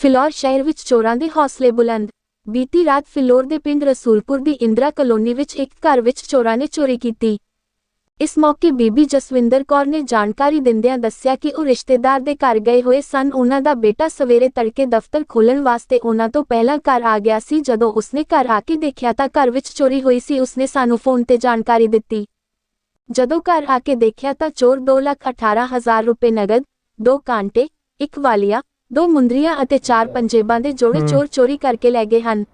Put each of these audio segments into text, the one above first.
ਫਿਲੌਰ ਸ਼ਹਿਰ ਵਿੱਚ ਚੋਰਾਂ ਦੇ ਹੌਸਲੇ ਬੁਲੰਦ। ਬੀਤੀ ਰਾਤ ਫਿਲੌਰ ਦੇ ਪਿੰਡ ਰਸੂਲਪੁਰ ਦੀ ਇੰਦਰਾ ਕਲੋਨੀ ਵਿੱਚ ਇੱਕ ਘਰ ਵਿੱਚ ਚੋਰਾਂ ਨੇ ਚੋਰੀ ਕੀਤੀ। ਇਸ ਮੌਕੇ ਬੀਬੀ ਜਸਵਿੰਦਰ ਕੌਰ ਨੇ ਜਾਣਕਾਰੀ ਦਿੰਦਿਆਂ ਦੱਸਿਆ ਕਿ ਉਹ ਰਿਸ਼ਤੇਦਾਰ ਦੇ ਘਰ ਗਏ ਹੋਏ ਸਨ। ਉਹਨਾਂ ਦਾ ਬੇਟਾ ਸਵੇਰੇ ਤੜਕੇ ਦਫ਼ਤਰ ਖੋਲਣ ਵਾਸਤੇ ਉਹਨਾਂ ਤੋਂ ਪਹਿਲਾਂ ਘਰ ਆ ਗਿਆ ਸੀ। ਜਦੋਂ ਉਸਨੇ ਘਰ ਆ ਕੇ ਦੇਖਿਆ ਤਾਂ ਘਰ ਵਿੱਚ ਚੋਰੀ ਹੋਈ ਸੀ। ਉਸਨੇ ਸਾਨੂੰ ਫੋਨ ਤੇ ਜਾਣਕਾਰੀ ਦਿੱਤੀ। ਜਦੋਂ ਘਰ ਆ ਕੇ ਦੇਖਿਆ ਤਾਂ ਚੋਰ 218000 ਰੁਪਏ ਨਗਦ, ਦੋ ਕਾਂਟੇ, ਇੱਕ ਵਾਲੀਆ ਦੋ ਮੁੰਦਰੀਆਂ ਅਤੇ ਚਾਰ ਪੰਜੇਬਾਂ ਦੇ ਜੋੜੇ ਚੋਰ ਚੋਰੀ ਕਰਕੇ ਲੈ ਗਏ ਹਨ।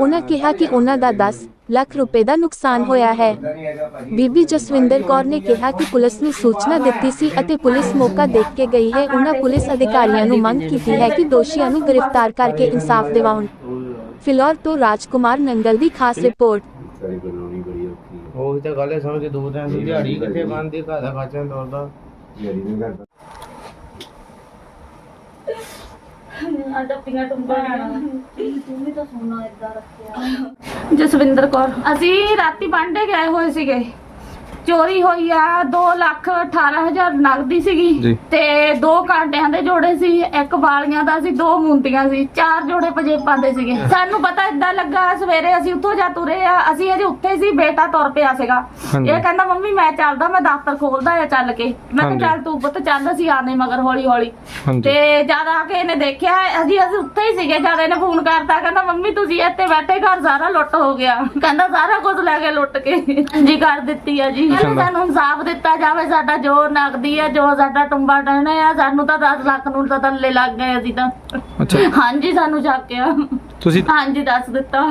ਉਹਨਾਂ ਕਿਹਾ ਕਿ ਉਹਨਾਂ ਦਾ 10 ਲੱਖ ਰੁਪਏ ਦਾ ਨੁਕਸਾਨ ਹੋਇਆ ਹੈ। ਬੀਬੀ ਜਸਵਿੰਦਰ ਕੌਰ ਨੇ ਕਿਹਾ ਕਿ ਪੁਲਿਸ ਨੂੰ ਸੂਚਨਾ ਦਿੱਤੀ ਸੀ ਅਤੇ ਪੁਲਿਸ ਮੌਕਾ ਦੇਖ ਕੇ ਗਈ ਹੈ। ਉਹਨਾਂ ਪੁਲਿਸ ਅਧਿਕਾਰੀਆਂ ਨੂੰ ਮੰਗ ਕੀਤੀ ਹੈ ਕਿ ਦੋਸ਼ੀਆਂ ਨੂੰ ਗ੍ਰਿਫਤਾਰ ਕਰਕੇ ਇਨਸਾਫ ਦਿਵਾਉਣ। ਫਿਲੌਰ ਤੋਂ ਰਾਜਕੁਮਾਰ ਨੰਗਲ ਦੀ ਖਾਸ ਰਿਪੋਰਟ। ਸਾਰੀ ਬਣਾਉਣੀ ਬੜੀ ਔਖੀ ਹੈ। ਉਹੀ ਤਾਂ ਗੱਲ ਹੈ ਸਮਝ ਦੋ ਦਿਨ ਦੀ ਦਿਹਾੜੀ ਕਿੱਥੇ ਬੰਦੀ ਘਰ ਦਾ ਖਰਚਾ ਤੋਰਦਾ ਜਿਹੜੀ ਨਹੀਂ ਕਰਦਾ ਡੱਪੀਆਂ ਟੁੰਬਾਂ ਤੂੰ ਵੀ ਤਾਂ ਸੋਨਾ ਇਦਾਂ ਰੱਖਿਆ। ਜਸਵਿੰਦਰ ਕੌਰ ਅਸੀਂ ਰਾਤੀ ਬਾਂਡੇ ਗਏ ਹੋਏ ਸੀਗੇ। ਚੋਰੀ ਹੋਈ ਆ 2 ਲੱਖ 18 ਹਜ਼ਾਰ ਨਗਦੀ ਸੀਗੀ ਤੇ ਦੋ ਕਾਂਟਿਆਂ ਦੇ ਜੋੜੇ ਸੀ ਇੱਕ ਵਾਲੀਆਂ ਦਾ ਸੀ ਦੋ ਮੁੰਦੀਆਂ ਸੀ ਚਾਰ ਜੋੜੇ ਪਜੇਬਾਂ ਦੇ ਸੀਗੇ। ਸਾਨੂੰ ਪਤਾ ਇਦਾਂ ਲੱਗਾ ਸਵੇਰੇ ਅਸੀਂ ਉੱਥੋਂ ਜਾ ਤੁਰੇ ਆ ਅਸੀਂ ਅਜੇ ਉੱਥੇ ਸੀ ਬੇਟਾ ਤੁਰ ਪਿਆ ਸੀਗਾ। ਇਹ ਕਹਿੰਦਾ ਮੰਮੀ ਮੈਂ ਚੱਲਦਾ ਮੈਂ ਦਫ਼ਤਰ ਖੋਲਦਾ ਆ ਚੱਲ ਕੇ। ਮੈਂ ਕਿਹਾ ਚੱਲ ਤੂੰ ਪੁੱਤ ਚੱਲ ਅਸੀਂ ਆਨੇ ਮਗਰ ਹੌਲੀ ਹੌਲੀ ਤੇ ਜਦ ਆ ਕੇ ਇਹਨੇ ਦੇਖਿਆ ਅਸੀਂ ਅਸੀਂ ਉੱਥੇ ਹੀ ਸੀਗੇ ਜਦ ਇਹਨੇ ਫੋਨ ਕਰਤਾ ਕਹਿੰਦਾ ਮੰਮੀ ਤੁਸੀਂ ਇੱਥੇ ਬੈਠੇ ਘਰ ਸਾਰਾ ਲੁੱਟ ਹੋ ਗਿਆ। ਕਹਿੰਦਾ ਸਾਰਾ ਕੁਝ ਲੈ ਕੇ ਲੁੱਟ ਕੇ ਜੀ ਕਰ ਦਿੱਤੀ ਆ ਜੀ। ਸਾਨੂੰ ਇਨਸਾਫ ਦਿੱਤਾ ਜਾਵੇ ਸਾਡਾ ਜੋ ਨਗਦੀ ਆ ਜੋ ਸਾਡਾ ਟੁੰਬਾ ਟਹਿਣਾ ਆ ਸਾਨੂੰ ਤਾਂ 10 ਲੱਖ ਨੂੰ ਤਾਂ ਥੱਲੇ ਲੱਗ ਗਏ ਅਸੀਂ ਤਾਂ। ਅੱਛਾ। ਹਾਂਜੀ ਸਾਨੂੰ ਚੱਕਿਆ ਤੁਸੀਂ ਹਾਂਜੀ ਦੱਸ ਦਿੱਤਾ।